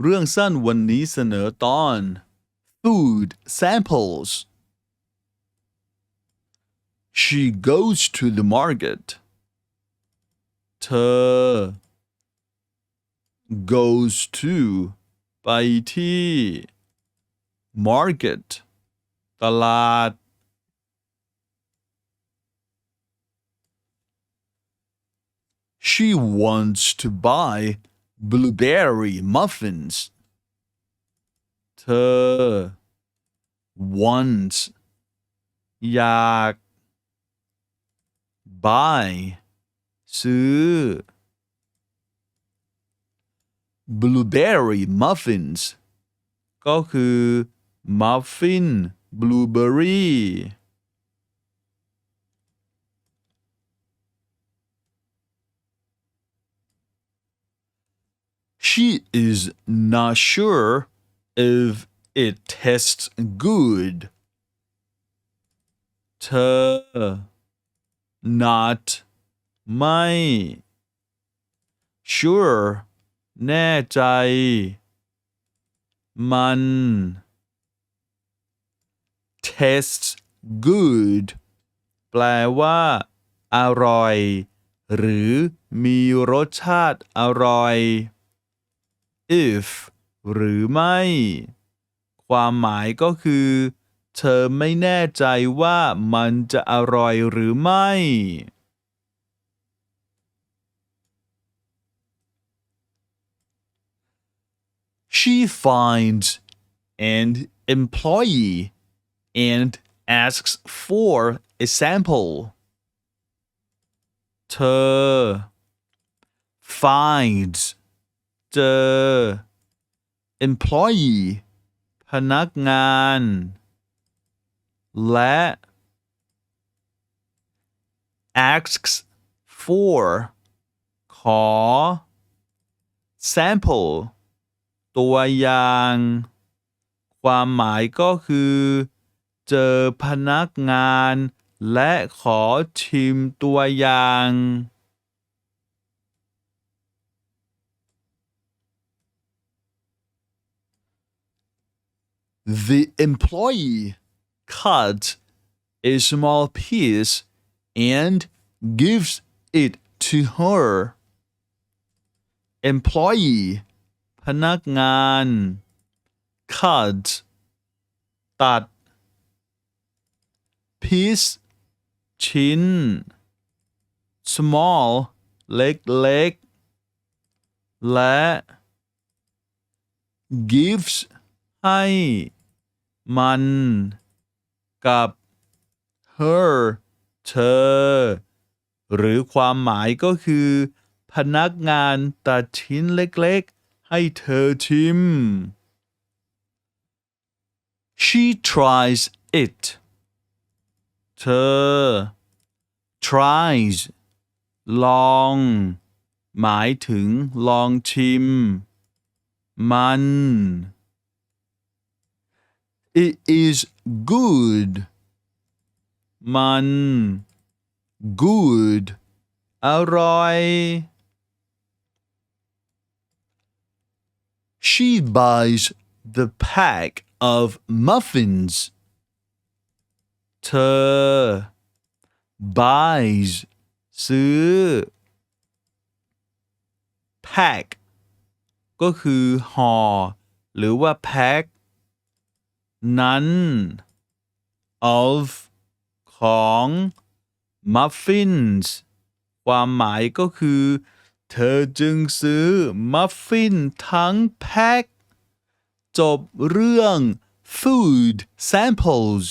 เรื่องสั้นวันนี้เสนอตอน food samples she goes to the market เธอ goes to ไปที่ market ตลาด She wants to buy blueberry muffins. เธอ wants อยาก buy ซื้อ blueberry muffins ก็คือ มัฟ She is not sure if it tastes good. เธอ not ไม่ sure แน่ใจ มัน tastes good แปลว่า อร่อย หรือมีรสชาติอร่อย if หรือไม่ ความหมายก็คือ เธอไม่แน่ใจว่ามันจะอร่อยหรือไม่ She finds an employee and asks for a sample. เธอ finds เจอ employee พนักงาน และ asks for ขอ sample ตัวอย่าง ความหมายก็คือ เจอพนักงาน และขอชิมตัวอย่าง The employee cuts a small piece and gives it to her. Employee พนักงาน cut ตัด piece ชิ้น small เล็กๆ และ gives ให้ มัน กับ her เธอ หรือความหมายก็คือ พนักงานตัดชิ้นเล็กๆ ให้เธอชิม She tries it เธอ tries ลอง หมายถึงลองชิม มัน It is good มัน good อร่อย She buys the pack of muffins เธอ buys ซื้อ pack ก็คือห่อ หรือว่า pack นั้น of ของ muffins ความหมายก็คือ เธอจึงซื้อมัฟฟินทั้งแพ็คจบเรื่อง food samples